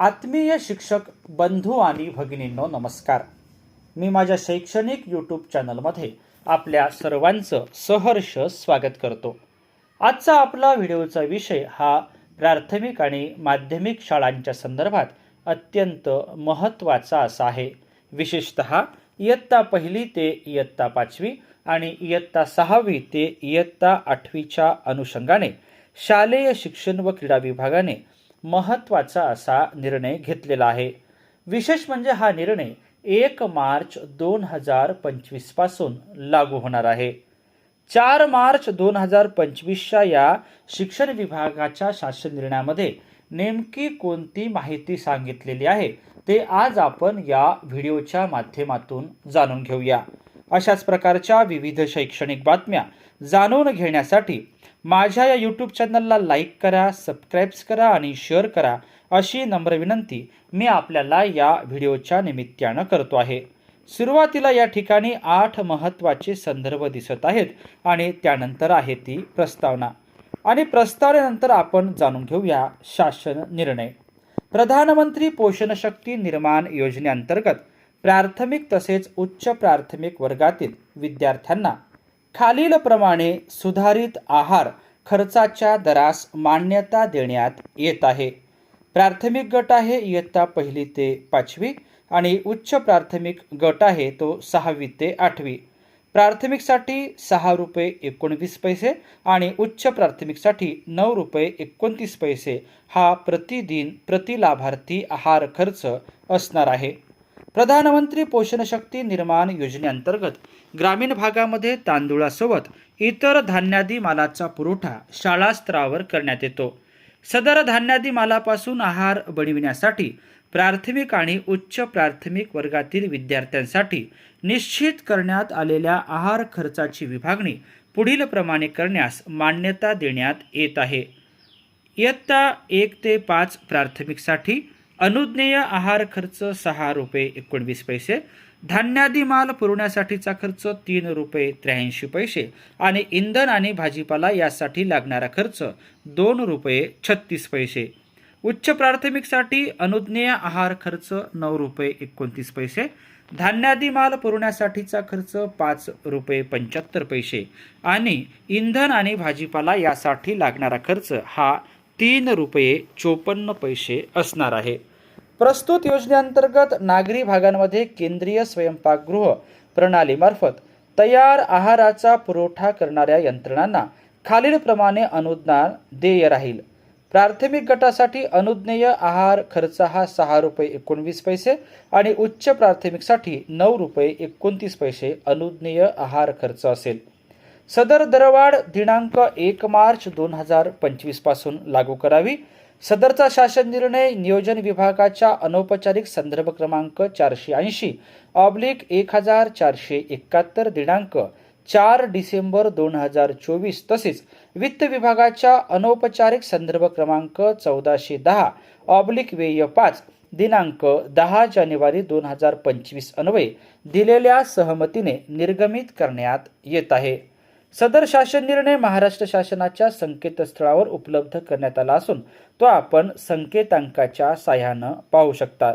आत्मीय शिक्षक बंधू आणि भगिनींनो नमस्कार. मी माझ्या शैक्षणिक यूट्यूब चॅनलमध्ये आपल्या सर्वांचं सहर्ष स्वागत करतो. आजचा आपला व्हिडिओचा विषय हा प्राथमिक आणि माध्यमिक शाळांच्या संदर्भात अत्यंत महत्त्वाचा असा आहे. विशेषत इयत्ता पहिली ते इयत्ता पाचवी आणि इयत्ता सहावी ते इयत्ता आठवीच्या अनुषंगाने शालेय शिक्षण व क्रीडा विभागाने महत्त्वाचा असा निर्णय घेतलेला आहे. विशेष म्हणजे हा निर्णय एक मार्च दोन हजार पंचवीसपासून लागू होणार आहे. चार मार्च दोन हजार पंचवीसच्या या शिक्षण विभागाच्या शासन निर्णयामध्ये नेमकी कोणती माहिती सांगितलेली आहे ते आज आपण या व्हिडिओच्या माध्यमातून जाणून घेऊया. अशाच प्रकारच्या विविध शैक्षणिक बातम्या जाणून घेण्यासाठी माझ्या या यूट्यूब चॅनलला लाईक करा सबस्क्राईब्स करा आणि शेअर करा अशी नम्र विनंती मी आपल्याला या व्हिडिओच्या निमित्तानं करतो आहे. सुरुवातीला या ठिकाणी आठ महत्त्वाचे संदर्भ दिसत आहेत आणि त्यानंतर आहे ती प्रस्तावना. आणि प्रस्तावनेनंतर आपण जाणून घेऊया शासन निर्णय. प्रधानमंत्री पोषण शक्ती निर्माण योजनेअंतर्गत प्राथमिक तसेच उच्च प्राथमिक वर्गातील विद्यार्थ्यांना खालीलप्रमाणे सुधारित आहार खर्चाच्या दरास मान्यता देण्यात येत आहे. प्राथमिक गट आहे इयत्ता पहिली ते पाचवी आणि उच्च प्राथमिक गट आहे तो सहावी ते आठवी. प्राथमिकसाठी सहा रुपये एकोणवीस पैसे आणि उच्च प्राथमिकसाठी नऊ रुपये एकोणतीस पैसे हा प्रतिदिन प्रति लाभार्थी आहार खर्च असणार आहे. प्रधानमंत्री पोषण शक्ती निर्माण योजनेअंतर्गत ग्रामीण भागामध्ये तांदूळासोबत इतर धान्यादी मालाचा पुरवठा शाळा स्तरावर करण्यात येतो. सदर धान्यादी मालापासून आहार बनविण्यासाठी प्राथमिक आणि उच्च प्राथमिक वर्गातील विद्यार्थ्यांसाठी निश्चित करण्यात आलेल्या आहार खर्चाची विभागणी पुढील प्रमाणे करण्यास मान्यता देण्यात येत आहे. इयत्ता एक ते पाच प्राथमिकसाठी अनुज्ञेय आहार खर्च सहा रुपये एकोणवीस पैसे धान्यादी माल पुरवण्यासाठीचा खर्च तीन रुपये त्र्याऐंशी पैसे आणि इंधन आणि भाजीपाला यासाठी लागणारा खर्च दोन रुपये छत्तीस पैसे. उच्च प्राथमिकसाठी अनुज्ञेय आहार खर्च नऊ रुपये एकोणतीस पैसे धान्यादी माल पुरवण्यासाठीचा खर्च पाच रुपये पंच्याहत्तर पैसे आणि इंधन आणि भाजीपाला यासाठी लागणारा खर्च हा तीन रुपये चोपन्न पैसे असणार आहे. प्रस्तुत योजनेअंतर्गत नागरी भागांमध्ये केंद्रीय स्वयंपाकगृह प्रणालीमार्फत तयार आहाराचा पुरवठा करणाऱ्या यंत्रणांना खालीलप्रमाणे अनुदान देय राहील. प्राथमिक गटासाठी अनुज्ञेय आहार खर्च हा सहा रुपये एकोणवीस पैसे आणि उच्च प्राथमिकसाठी नऊ रुपये एकोणतीस पैसे अनुज्ञेय आहार खर्च असेल. सदर दरवाढ दिनांक एक मार्च दोन हजार पंचवीसपासून लागू करावी. सदरचा शासन निर्णय नियोजन विभागाच्या अनौपचारिक संदर्भ क्रमांक चारशे ऐंशी ऑब्लिक एक हजार चारशे एकाहत्तर दिनांक चार डिसेंबर दोन हजार चोवीस तसेच वित्त विभागाच्या अनौपचारिक संदर्भ क्रमांक चौदाशे दहा ऑब्लिक वेय पाच दिनांक दहा जानेवारी दोन हजार पंचवीस अन्वये दिलेल्या सहमतीने निर्गमित करण्यात येत आहे. सदर शासन निर्णय महाराष्ट्र शासनाच्या संकेतस्थळावर उपलब्ध करण्यात आला असून तो आपण संकेतांकाच्या साह्यानं पाहू शकता.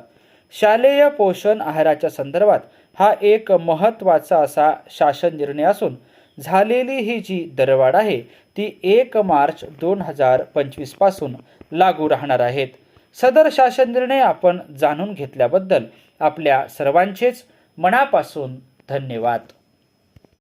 शालेय पोषण आहाराच्या संदर्भात हा एक महत्त्वाचा असा शासन निर्णय असून झालेली ही जी दरवाढ आहे ती एक मार्च दोन हजार पंचवीसपासून लागू राहणार आहेत. सदर शासन निर्णय आपण जाणून घेतल्याबद्दल आपल्या सर्वांचेच मनापासून धन्यवाद.